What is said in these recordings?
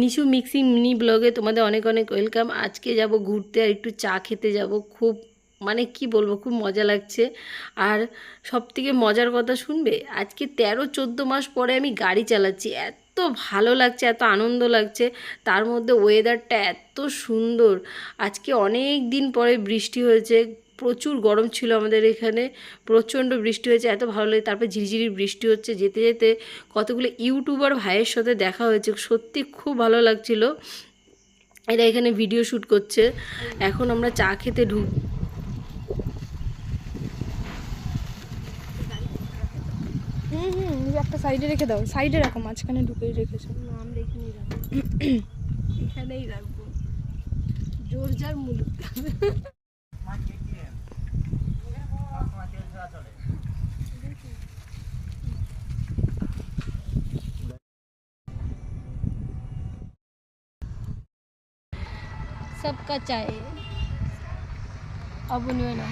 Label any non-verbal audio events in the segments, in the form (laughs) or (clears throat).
Nishu mixing mini ব্লগে তোমাদের অনেক অনেক ওয়েলকাম। আজকে যাব ঘুরতে আর একটু চা খেতে যাব। খুব মানে কি বলব, খুব মজা লাগছে। আর সব থেকে মজার কথা শুনবে, আজকে তেরো চোদ্দ মাস পরে আমি গাড়ি চালাচ্ছি। এত ভালো লাগছে, এত আনন্দ লাগছে। তার মধ্যে ওয়েদারটা এত সুন্দর। আজকে অনেক দিন পরে বৃষ্টি হয়েছে প্রচুর গরম ছিল আমাদের এখানে প্রচণ্ড বৃষ্টি হয়েছে এত ভালো লাগে তারপর ঝিরিঝিরি বৃষ্টি হচ্ছে যেতে যেতে কতগুলো ইউটিউবার ভাইয়ের সাথে দেখা হয়েছে সত্যি খুব ভালো লাগছিল। এরা এখানে ভিডিও শ্যুট করছে এখন আমরা চা খেতে ঢুক হুম হুম একটা সাইডে রেখে দাও সাইডে রাখো মাঝখানে ঢুকেই রেখেছো। রাখব। (clears throat) এখানেই রাখব। জোর যার মুলুক। सबका चाय अब নিও না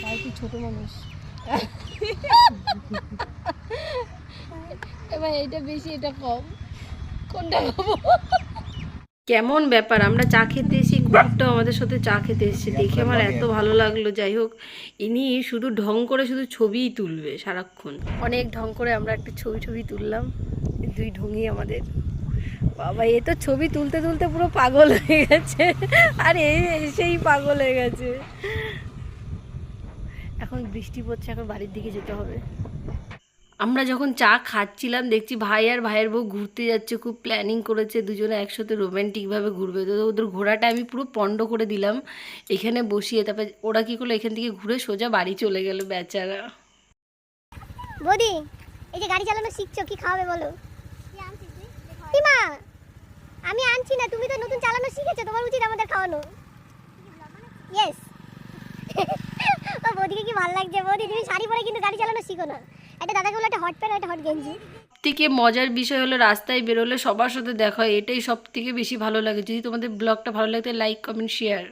ভাই তুই ছোট মানুষ এবার এটা বেশি এটা কম কোনটা খাবো কেমন ব্যাপার আমরা চা খেতে এসে গ্রুপটাও আমাদের সাথে চা খেতে এসেছে দেখে আমার এত ভালো লাগলো যাই হোক ইনি শুধু ঢং করে শুধু ছবিই তুলবে সারাক্ষণ অনেক ঢং করে আমরা একটা ছবি ছবি তুললাম এই দুই ঢঙই আমাদের বাবা, এ তো ছবি তুলতে তুলতে পুরো পাগল হয়ে গেছে। আর এই এসেই পাগল হয়ে গেছে। এখন বৃষ্টি পড়ছে, এখন বাড়ির দিকে যেতে হবে। আমরা যখন চা খাচ্ছিলাম, দেখছি ভাই আর ভাইয়ের বউ ঘুরতে যাচ্ছে, খুব প্ল্যানিং করেছে, দুজনে একসাথে রোমান্টিকভাবে ঘুরবে। তো ওদের ঘোরাটা আমি পুরো পণ্ড করে দিলাম, এখানে বসিয়ে। তারপর ওরা কী করল, এখান থেকে ঘুরে সোজা বাড়ি চলে গেল বেচারা। বৌদি, এই যে গাড়ি চালানো শিখছো, কি খাওয়াবে বলো? মা আমি আনছি না, তুমি তো নতুন চালানো শিখেছো, তোমার উচিত আমাদের খাওয়ানো। ইয়েস (laughs) ও বৌদিকে কি ভালো লাগছে? বৌদি, তুমি শাড়ি পরে কিন্তু গাড়ি চালানো শিখো না। একটা দাদাকে বলে, একটা হট প্যান্ট একটা হট গেঞ্জি। থেকে মজার বিষয় হলো, রাস্তায় বেরোলে সবার সাথে দেখা এটাই সব থেকে বেশি ভালো লাগে। যদি তোমাদের ব্লগটা ভালো লাগে লাইক কমেন্ট শেয়ার